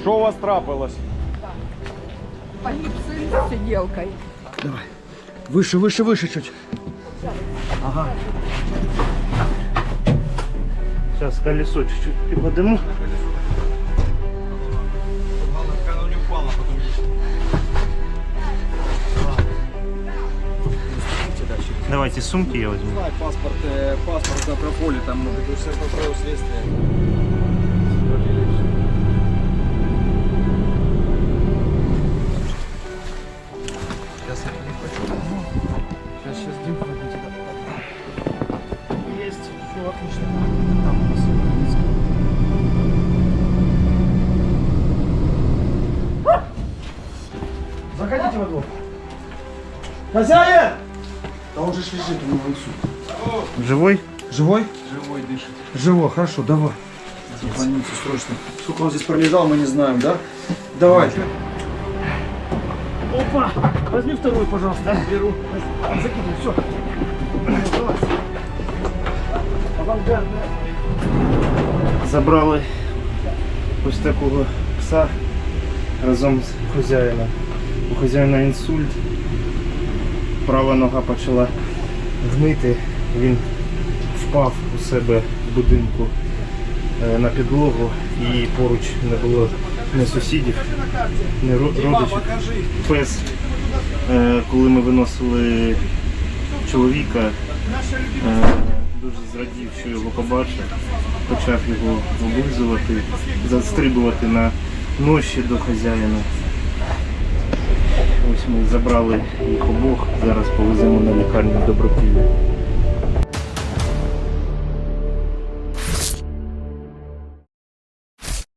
Що у вас трапилось? Погиб сын с сиделкой. Давай. Выше, выше, выше чуть. Зараз колесо чуть-чуть підведемо. Давайте сумки я возьму. Паспорт, э, паспорт Метрополи, там, может, это все по следствие. Сейчас я не хочу. Сейчас, сейчас, Дим, Есть, все отлично. Там у нас Заходите во двор. Хозяин! Да он же лежит, у него инсульт. Живой? Живой? Живой дышит. Живой, хорошо, давай. В больницу срочно. Сколько он здесь пролежал, мы не знаем, да? Давай. Опа! Возьми второй, пожалуйста. Беру. Закидывай, все. Забрали ось такого пса разом з хазяїном. У хазяїна інсульт. Права нога почала гнити. Він впав у себе в будинку е, на підлогу і поруч не було ні сусідів, ро- родичів. Пес, е, коли ми виносили чоловіка, е, дуже зрадів, що його побачив, почав його облизувати, застрибувати на ноші до хазяїна. Ось ми забрали їх обох, зараз повеземо на лікарню Добропілля.